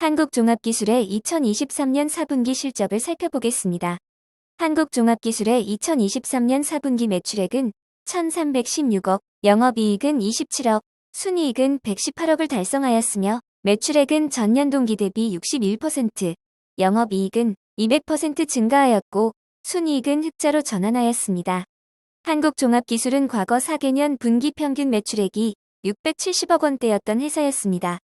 한국종합기술의 2023년 4분기 실적을 살펴보겠습니다. 한국종합기술의 2023년 4분기 매출액은 1316억, 영업이익은 27억, 순이익은 118억을 달성하였으며 매출액은 전년 동기 대비 61%, 영업이익은 200% 증가하였고 순이익은 흑자로 전환하였습니다. 한국종합기술은 과거 4개년 분기 평균 매출액이 670억 원대였던 회사였습니다.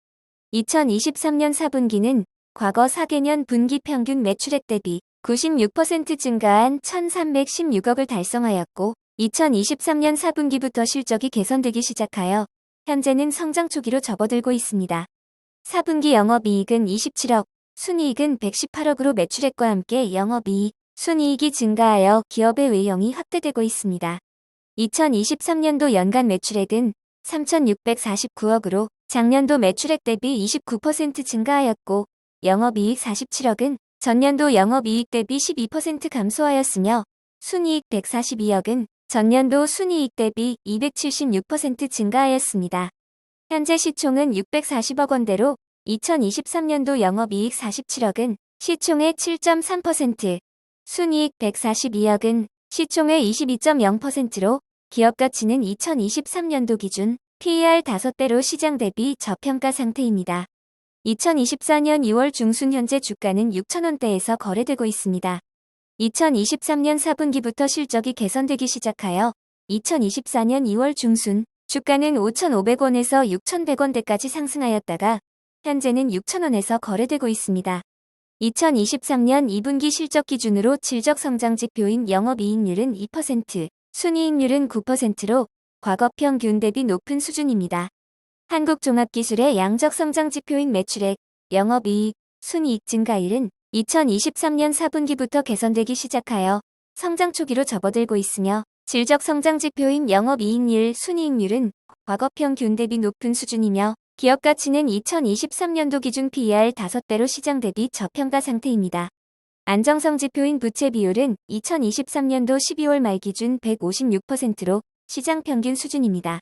2023년 4분기는 과거 4개년 분기 평균 매출액 대비 96% 증가한 1316억을 달성하였고 2023년 4분기부터 실적이 개선되기 시작하여 현재는 성장 초기로 접어들고 있습니다. 4분기 영업이익은 27억, 순이익은 118억으로 매출액과 함께 영업이익, 순이익이 증가하여 기업의 외형이 확대되고 있습니다. 2023년도 연간 매출액은 3,649억으로 작년도 매출액 대비 29% 증가하였고 영업이익 47억은 전년도 영업이익 대비 12% 감소하였으며 순이익 142억은 전년도 순이익 대비 276% 증가하였습니다. 현재 시총은 640억 원대로 2023년도 영업이익 47억은 시총의 7.3%, 순이익 142억은 시총의 22.0%로 기업 가치는 2023년도 기준 PER 5배로 시장 대비 저평가 상태입니다. 2024년 2월 중순 현재 주가는 6천원대에서 거래되고 있습니다. 2023년 4분기부터 실적이 개선되기 시작하여 2024년 2월 중순 주가는 5,500원에서 6,100원대까지 상승하였다가 현재는 6,000원에서 거래되고 있습니다. 2023년 2분기 실적 기준으로 질적 성장 지표인 영업이익률은 2%, 순이익률은 9%로 과거 평균 대비 높은 수준입니다. 한국종합기술의 양적 성장 지표인 매출액, 영업이익, 순이익 증가율은 2023년 4분기부터 개선되기 시작하여 성장 초기로 접어들고 있으며 질적 성장 지표인 영업이익률, 순이익률은 과거 평균 대비 높은 수준이며 기업 가치는 2023년도 기준 PER 5배로 시장 대비 저평가 상태입니다. 안정성 지표인 부채 비율은 2023년도 12월 말 기준 156%로 시장 평균 수준입니다.